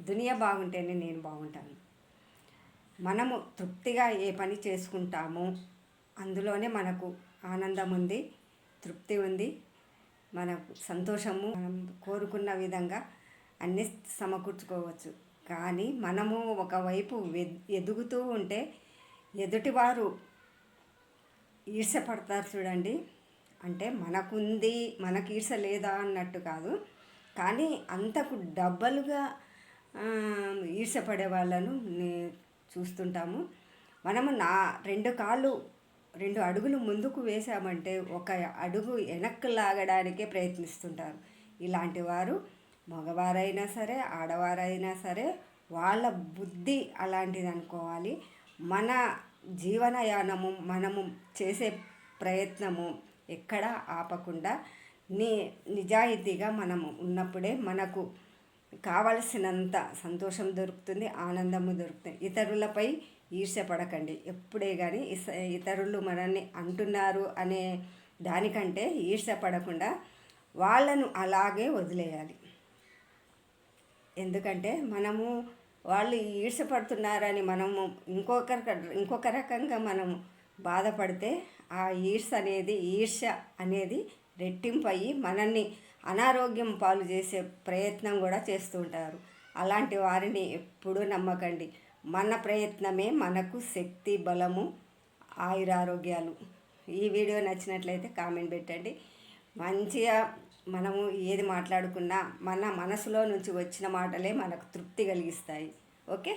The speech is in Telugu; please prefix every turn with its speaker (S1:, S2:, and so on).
S1: దునియా బాగుంటేనే నేను బాగుంటాను. మనము తృప్తిగా ఏ పని చేసుకుంటామో అందులోనే మనకు ఆనందం ఉంది తృప్తి ఉంది మనకు సంతోషము మనం కోరుకున్న విధంగా అన్నీ సమకూర్చుకోవచ్చు. కానీ మనము ఒకవైపు వె- ఎదుగుతూ ఉంటే ఎదుటివారు ఈర్షపడతారు చూడండి. అంటే మనకుంది మనకు ఈర్ష లేదా అన్నట్టు కాదు. కానీ అంతకు డబ్బలుగా ఈర్షపడే వాళ్ళను చూస్తుంటాము. మనము నా రెండు కాళ్ళు రెండు అడుగులు ముందుకు వేసామంటే ఒక అడుగు వెనక్కి లాగడానికే ప్రయత్నిస్తుంటారు. ఇలాంటి వారు మగవారైనా సరే ఆడవారైనా సరే వాళ్ళ బుద్ధి అలాంటిది అనుకోవాలి. మన జీవనయానము మనము చేసే ప్రయత్నము ఎక్కడ ఆపకుండా ని నిజాయితీగా మనము ఉన్నప్పుడే మనకు కావలసినంత సంతోషం దొరుకుతుంది ఆనందము దొరుకుతుంది. ఇతరులపై ఈర్ష్యపడకండి. ఎప్పుడే కానీ ఇతరులు మనల్ని అంటున్నారు అనే దానికంటే ఈర్ష్యపడకుండా వాళ్ళను అలాగే వదిలేయాలి. ఎందుకంటే మనము వాళ్ళు ఈర్షపడుతున్నారని మనము ఇంకొక ఇంకొక రకంగా మనము బాధపడితే ఆ ఈర్ష అనేది ఈర్ష అనేది రెట్టింపు అయ్యి మనల్ని అనారోగ్యం పాలు చేసే ప్రయత్నం కూడా చేస్తుంటారు అలాంటి వారిని ఎప్పుడూ నమ్మకండి. మన ప్రయత్నమే మనకు శక్తి బలము ఆయురారోగ్యాలు. ఈ వీడియో నచ్చినట్లయితే కామెంట్ పెట్టండి. మంచిగా మనము ఏది మాట్లాడుకున్నా మన మనసులో నుంచి వచ్చిన మాటలే మనకు తృప్తి కలిగిస్తాయి. ఓకే?